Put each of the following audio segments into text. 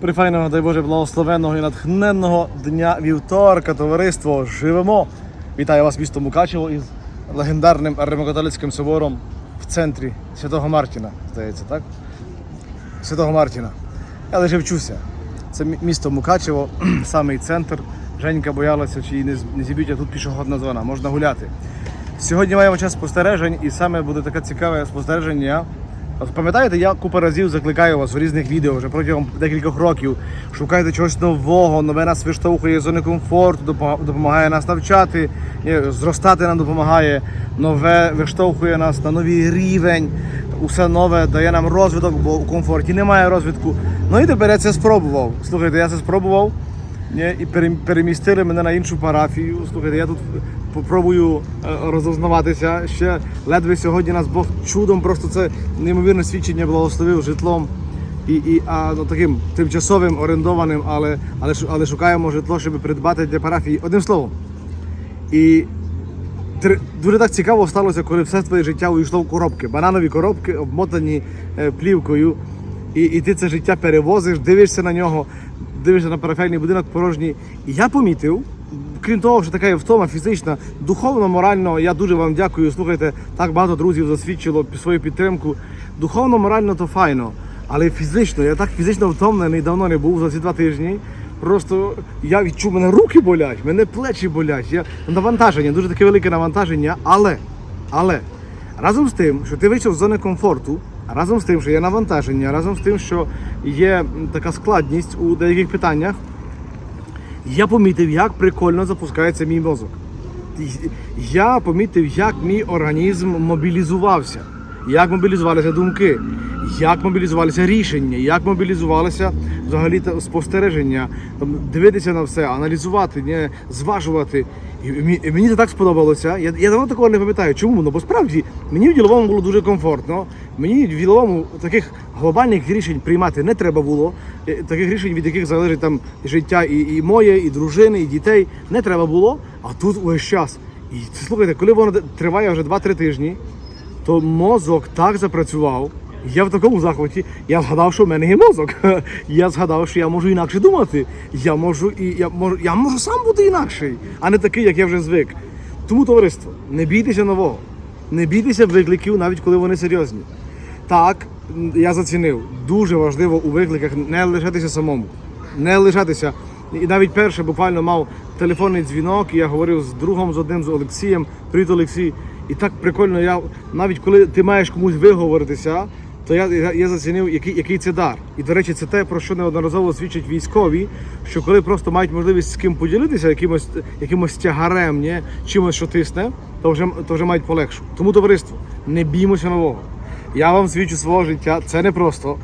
файного, дай Боже, благословенного і натхненного дня вівторка, товариство. Живемо! Вітаю вас, місто Мукачево із легендарним Римокатолицьким собором в центрі Святого Мартіна, здається, так? Святого Мартіна. Я лише вчуся. Це місто Мукачево, самий центр. Женька боялася, чи її не зіб'ють, а тут пішохідна зона, можна гуляти. Сьогодні маємо час спостережень, і саме буде таке цікаве спостереження. Пам'ятаєте, я купа разів закликаю вас у різних відео вже протягом декількох років. Шукайте чогось нового, нове нас виштовхує з зони комфорту, допо- допомагає нас навчати, зростати нам допомагає, нове виштовхує нас на новий рівень. Усе нове дає нам розвиток, бо у комфорті немає розвитку. Ну і тепер я це спробував. Слухайте, я це спробував. І перемістили мене на іншу парафію. Слухайте, я тут попробую е, розознаватися. Ще ледве сьогодні нас Бог чудом, просто це неймовірне свідчення благословив житлом. І, і а, ну, таким тимчасовим орендованим, але, але, але шукаємо житло, щоб придбати для парафії. Одним словом. І Дуже так цікаво сталося, коли все твоє життя увійшло в коробки. Бананові коробки, обмотані е, плівкою. І, і ти це життя перевозиш, дивишся на нього, дивишся на парафіальний будинок порожній. І я помітив, крім того, що така є втома фізична, духовно, морально, я дуже вам дякую. Слухайте, так багато друзів засвідчило свою підтримку. Духовно, морально то файно. Але фізично, я так фізично втомлений, давно не був за ці два тижні. Просто я відчув, мене руки болять, мене плечі болять. Я навантаження, дуже таке велике навантаження. Але, але разом з тим, що ти вийшов з зони комфорту, разом з тим, що є навантаження, разом з тим, що є така складність у деяких питаннях, я помітив, як прикольно запускається мій мозок. Я помітив, як мій організм мобілізувався, як мобілізувалися думки, як мобілізувалися рішення, як мобілізувалися взагалі спостереження, там, дивитися на все, аналізувати, не, зважувати. І мені це так сподобалося. Я, я давно такого не пам'ятаю. Чому? Ну бо справді мені в діловому було дуже комфортно. Мені в діловому таких глобальних рішень приймати не треба було. Е, Таких рішень, від яких залежить там життя і, і моє, і дружини, і дітей, не треба було. А тут увесь час. І слухайте, коли воно триває вже 2-3 тижні, то мозок так запрацював. Я в такому захваті. Я згадав, що в мене є мозок. Я згадав, що я можу інакше думати. Я можу і я можу, я можу сам бути інакший, а не такий, як я вже звик. Тому, товариство, не бійтеся нового, не бійтеся викликів, навіть коли вони серйозні. Так, я зацінив. Дуже важливо у викликах не лишатися самому, не лишатися. І навіть перше буквально мав телефонний дзвінок, і я говорив з другом, з одним з Олексієм. Привіт, Олексій. І так прикольно, я навіть коли ти маєш комусь виговоритися, то я, я, я зацінив, який, який це дар. І до речі, це те, про що неодноразово свідчать військові, що коли просто мають можливість з ким поділитися, якимось, якимось тягарем, ні, чимось, що тисне, то вже, то вже мають полегшу. Тому товариство, не біймося нового. Я вам свідчу свого життя. Це не просто,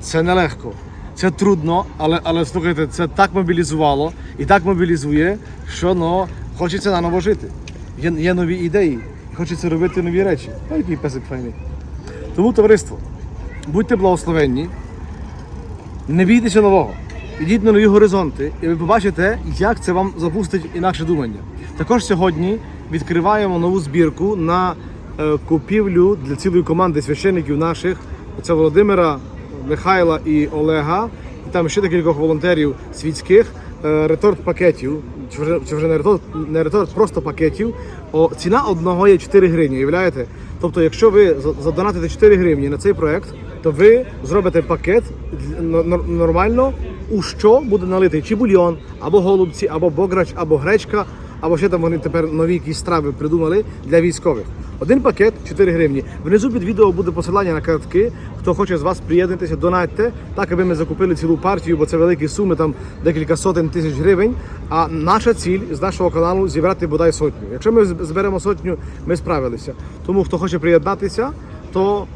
це нелегко. Це трудно, але, але слухайте, це так мобілізувало і так мобілізує, що ну, хочеться наново жити. Є, є нові ідеї, хочеться робити нові речі. Який песик файний. Тому, товариство, будьте благословенні, не бійтеся нового. Ідіть на нові горизонти, і ви побачите, як це вам запустить інакше думання. Також сьогодні відкриваємо нову збірку на е, купівлю для цілої команди священників наших. Це Володимира, Михайла і Олега. І там ще декількох волонтерів світських. е, Реторт пакетів, чи вже не реторт, не реторт, просто пакетів. О, ціна одного є 4 гривні, уявляєте? Тобто, якщо ви за- задонатите 4 гривні на цей проект, то ви зробите пакет нормально, у що буде налитий чи бульйон, або голубці, або бограч, або гречка, або ще там вони тепер нові якісь страви придумали для військових. Один пакет 4 гривні. Внизу під відео буде посилання на картки. Хто хоче з вас приєднатися, донатьте, так аби ми закупили цілу партію, бо це великі суми, там декілька сотень тисяч гривень. А наша ціль з нашого каналу зібрати бодай сотню. Якщо ми зберемо сотню, ми справилися. Тому хто хоче приєднатися, то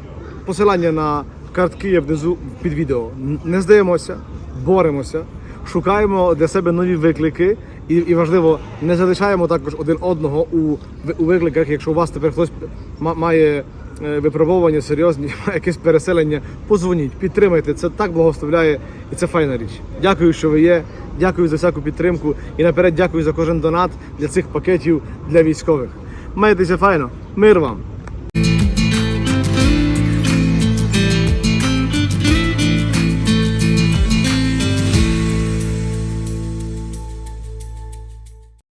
посилання на картки є внизу під відео. Не здаємося, боремося, шукаємо для себе нові виклики. І, і важливо, не залишаємо також один одного у, у викликах. Якщо у вас тепер хтось ма- має е, випробовування серйозні, якесь переселення, позвоніть, підтримайте. Це так благословляє і це файна річ. Дякую, що ви є. Дякую за всяку підтримку. І наперед дякую за кожен донат для цих пакетів для військових. Майтеся файно, мир вам!